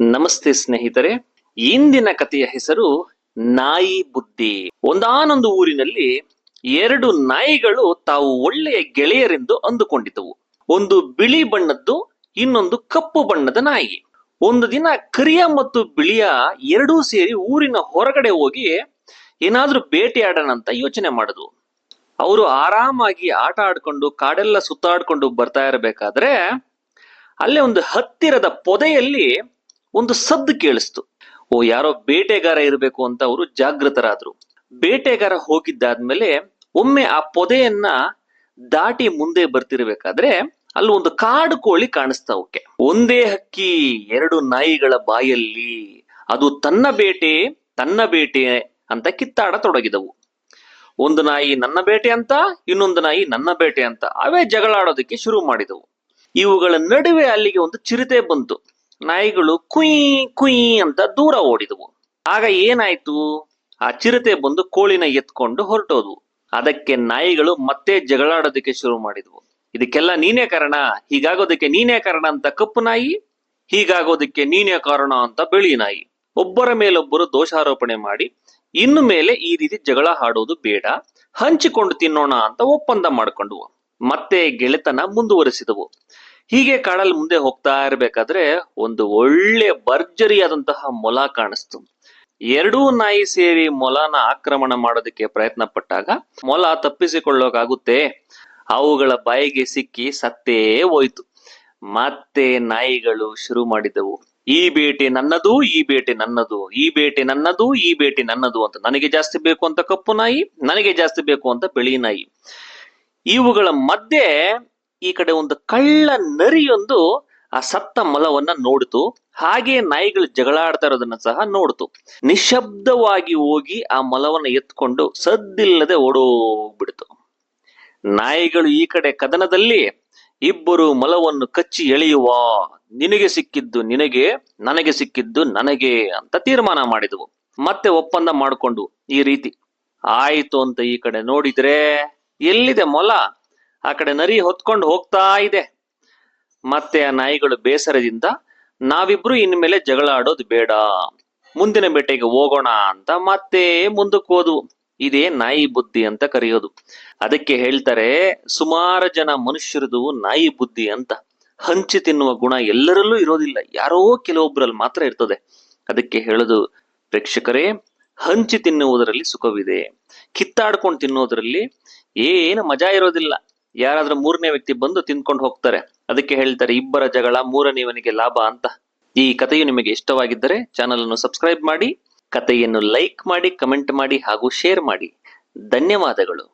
ನಮಸ್ತೆ ಸ್ನೇಹಿತರೆ. ಇಂದಿನ ಕಥೆಯ ಹೆಸರು ನಾಯಿ ಬುದ್ಧಿ. ಒಂದಾನೊಂದು ಊರಿನಲ್ಲಿ ಎರಡು ನಾಯಿಗಳು ತಾವು ಒಳ್ಳೆಯ ಗೆಳೆಯರೆಂದು ಅಂದುಕೊಂಡಿದ್ದವು. ಒಂದು ಬಿಳಿ ಬಣ್ಣದ್ದು, ಇನ್ನೊಂದು ಕಪ್ಪು ಬಣ್ಣದ ನಾಯಿ. ಒಂದು ದಿನ ಕರಿಯ ಮತ್ತು ಬಿಳಿಯ ಎರಡೂ ಸೇರಿ ಊರಿನ ಹೊರಗಡೆ ಹೋಗಿ ಏನಾದ್ರೂ ಬೇಟೆಯಾಡೋಣ ಅಂತ ಯೋಚನೆ ಮಾಡುದು ಅವರು ಆರಾಮಾಗಿ ಆಟ ಆಡ್ಕೊಂಡು, ಕಾಡೆಲ್ಲ ಸುತ್ತಾಡ್ಕೊಂಡು ಬರ್ತಾ ಇರಬೇಕಾದ್ರೆ, ಅಲ್ಲೇ ಒಂದು ಹತ್ತಿರದ ಪೊದೆಯಲ್ಲಿ ಒಂದು ಸದ್ದು ಕೇಳಿಸ್ತು. ಓ, ಯಾರೋ ಬೇಟೆಗಾರ ಇರಬೇಕು ಅಂತ ಅವರು ಜಾಗೃತರಾದ್ರು. ಬೇಟೆಗಾರ ಹೋಗಿದ್ದಾದ್ಮೇಲೆ ಒಮ್ಮೆ ಆ ಪೊದೆಯನ್ನ ದಾಟಿ ಮುಂದೆ ಬರ್ತಿರ್ಬೇಕಾದ್ರೆ ಅಲ್ಲಿ ಒಂದು ಕಾಡು ಕೋಳಿ ಕಾಣಿಸ್ತಾ ಅವಕ್ಕೆ. ಒಂದೇ ಹಕ್ಕಿ, ಎರಡು ನಾಯಿಗಳ ಬಾಯಲ್ಲಿ. ಅದು ತನ್ನ ಬೇಟೆ ತನ್ನ ಬೇಟೆ ಅಂತ ಕಿತ್ತಾಡತೊಡಗಿದವು. ಒಂದು ನಾಯಿ ನನ್ನ ಬೇಟೆ ಅಂತ, ಇನ್ನೊಂದು ನಾಯಿ ನನ್ನ ಬೇಟೆ ಅಂತ. ಅವೇ ಜಗಳಾಡೋದಕ್ಕೆ ಶುರು ಮಾಡಿದವು. ಇವುಗಳ ನಡುವೆ ಅಲ್ಲಿಗೆ ಒಂದು ಚಿರತೆ ಬಂತು. ನಾಯಿಗಳು ಕುಯ್ ಕುಯ್ ಅಂತ ದೂರ ಓಡಿದವು. ಆಗ ಏನಾಯ್ತು? ಆ ಚಿರತೆ ಬಂದು ಕೋಳಿನ ಎತ್ಕೊಂಡು ಹೊರಟೋದು ಅದಕ್ಕೆ ನಾಯಿಗಳು ಮತ್ತೆ ಜಗಳಾಡೋದಕ್ಕೆ ಶುರು ಮಾಡಿದ್ವು. ಇದಕ್ಕೆಲ್ಲ ನೀನೇ ಕಾರಣ? ಹೀಗಾಗೋದಕ್ಕೆ ನೀನೇ ಕಾರಣ ಅಂತ ಕಪ್ಪು ನಾಯಿ? ಹೀಗಾಗೋದಕ್ಕೆ ನೀನೇ ಕಾರಣ ಅಂತ ಬಿಳಿ ನಾಯಿ? ಒಬ್ಬರ ಮೇಲೊಬ್ಬರು ದೋಷಾರೋಪಣೆ ಮಾಡಿ, ಇನ್ನು ಮೇಲೆ ಈ ರೀತಿ ಜಗಳ ಹಾಡೋದು ಬೇಡ, ಹಂಚಿಕೊಂಡು ತಿನ್ನೋಣ ಅಂತ ಒಪ್ಪಂದ ಮಾಡ್ಕೊಂಡ್ವು. ಮತ್ತೆ ಗೆಳೆತನ ಮುಂದುವರಿಸಿದವು. ಹೀಗೆ ಕಾಡಲ್ಲಿ ಮುಂದೆ ಹೋಗ್ತಾ ಇರ್ಬೇಕಾದ್ರೆ ಒಂದು ಒಳ್ಳೆ ಭರ್ಜರಿಯಾದಂತಹ ಮೊಲ ಕಾಣಿಸ್ತು. ಎರಡೂ ನಾಯಿ ಸೇರಿ ಮೊಲನ ಆಕ್ರಮಣ ಮಾಡೋದಕ್ಕೆ ಪ್ರಯತ್ನ ಪಟ್ಟಾಗ ಮೊಲ ತಪ್ಪಿಸಿಕೊಳ್ಳೋಕಾಗುತ್ತೆ. ಅವುಗಳ ಬಾಯಿಗೆ ಸಿಕ್ಕಿ ಸತ್ತೇ ಹೋಯ್ತು. ಮತ್ತೆ ನಾಯಿಗಳು ಶುರು ಮಾಡಿದವು. ಈ ಬೇಟೆ ನನ್ನದು, ಈ ಬೇಟೆ ನನ್ನದು, ಈ ಬೇಟೆ ನನ್ನದು, ಈ ಬೇಟೆ ನನ್ನದು ಅಂತ ನನಗೆ ಜಾಸ್ತಿ ಬೇಕು ಅಂತ ಕಪ್ಪು ನಾಯಿ, ನನಗೆ ಜಾಸ್ತಿ ಬೇಕು ಅಂತ ಬಿಳಿ ನಾಯಿ. ಇವುಗಳ ಮಧ್ಯೆ ಈ ಕಡೆ ಒಂದು ಕಳ್ಳ ನರಿಯೊಂದು ಆ ಸತ್ತ ಮಲವನ್ನ ನೋಡಿತು. ಹಾಗೆ ನಾಯಿಗಳು ಜಗಳಾಡ್ತಾ ಇರೋದನ್ನ ಸಹ ನೋಡ್ತು. ನಿಶಬ್ದವಾಗಿ ಹೋಗಿ ಆ ಮಲವನ್ನ ಎತ್ಕೊಂಡು ಸದ್ದಿಲ್ಲದೆ ಓಡೋಗ್ಬಿಡ್ತು. ನಾಯಿಗಳು ಈ ಕಡೆ ಕದನದಲ್ಲಿ ಇಬ್ಬರು ಮಲವನ್ನು ಕಚ್ಚಿ ಎಳೆಯುವ, ನಿನಗೆ ಸಿಕ್ಕಿದ್ದು ನಿನಗೆ, ನನಗೆ ಸಿಕ್ಕಿದ್ದು ನನಗೆ ಅಂತ ತೀರ್ಮಾನ ಮಾಡಿದವು. ಮತ್ತೆ ಒಪ್ಪಂದ ಮಾಡಿಕೊಂಡು ಈ ರೀತಿ. ಆಯ್ತು ಅಂತ ಈ ಕಡೆ ನೋಡಿದ್ರೆ ಎಲ್ಲಿದೆ ಮೊಲ? ಆ ಕಡೆ ನರಿ ಹೊತ್ಕೊಂಡು ಹೋಗ್ತಾ ಇದೆ. ಮತ್ತೆ ಆ ನಾಯಿಗಳು ಬೇಸರದಿಂದ ನಾವಿಬ್ರು ಇನ್ಮೇಲೆ ಜಗಳ ಆಡೋದು ಬೇಡ. ಮುಂದಿನ ಬೇಟೆಗೆ ಹೋಗೋಣ ಅಂತ ಮತ್ತೆ ಮುಂದಕ್ಕೆ ಹೋದ್ವು. ಇದೇ ನಾಯಿ ಬುದ್ಧಿ ಅಂತ ಕರೆಯೋದು. ಅದಕ್ಕೆ ಹೇಳ್ತಾರೆ, ಸುಮಾರು ಜನ ಮನುಷ್ಯರದು ನಾಯಿ ಬುದ್ಧಿ ಅಂತ. ಹಂಚಿ ತಿನ್ನುವ ಗುಣ ಎಲ್ಲರಲ್ಲೂ ಇರೋದಿಲ್ಲ. ಯಾರೋ ಕೆಲವೊಬ್ಬರಲ್ಲಿ ಮಾತ್ರ ಇರ್ತದೆ. ಅದಕ್ಕೆ ಹೇಳೋದು, ಪ್ರೇಕ್ಷಕರೇ, ಹಂಚಿ ತಿನ್ನುವುದರಲ್ಲಿ ಸುಖವಿದೆ. ಕಿತ್ತಾಡ್ಕೊಂಡು ತಿನ್ನೋದ್ರಲ್ಲಿ ಏನು ಮಜಾ ಇರೋದಿಲ್ಲ. ಯಾರಾದ್ರೂ ಮೂರನೇ ವ್ಯಕ್ತಿ ಬಂದು ತಿನ್ಕೊಂಡು ಹೋಗ್ತಾರೆ. ಅದಕ್ಕೆ ಹೇಳ್ತಾರೆ, ಇಬ್ಬರ ಜಗಳ ಮೂರನೇವನಿಗೆ ಲಾಭ ಅಂತ. ಈ ಕಥೆಯು ನಿಮಗೆ ಇಷ್ಟವಾಗಿದ್ದರೆ ಚಾನಲ್ ಅನ್ನು ಸಬ್ಸ್ಕ್ರೈಬ್ ಮಾಡಿ, ಕಥೆಯನ್ನು ಲೈಕ್ ಮಾಡಿ ಕಮೆಂಟ್ ಮಾಡಿ ಹಾಗೂ ಶೇರ್ ಮಾಡಿ. ಧನ್ಯವಾದಗಳು.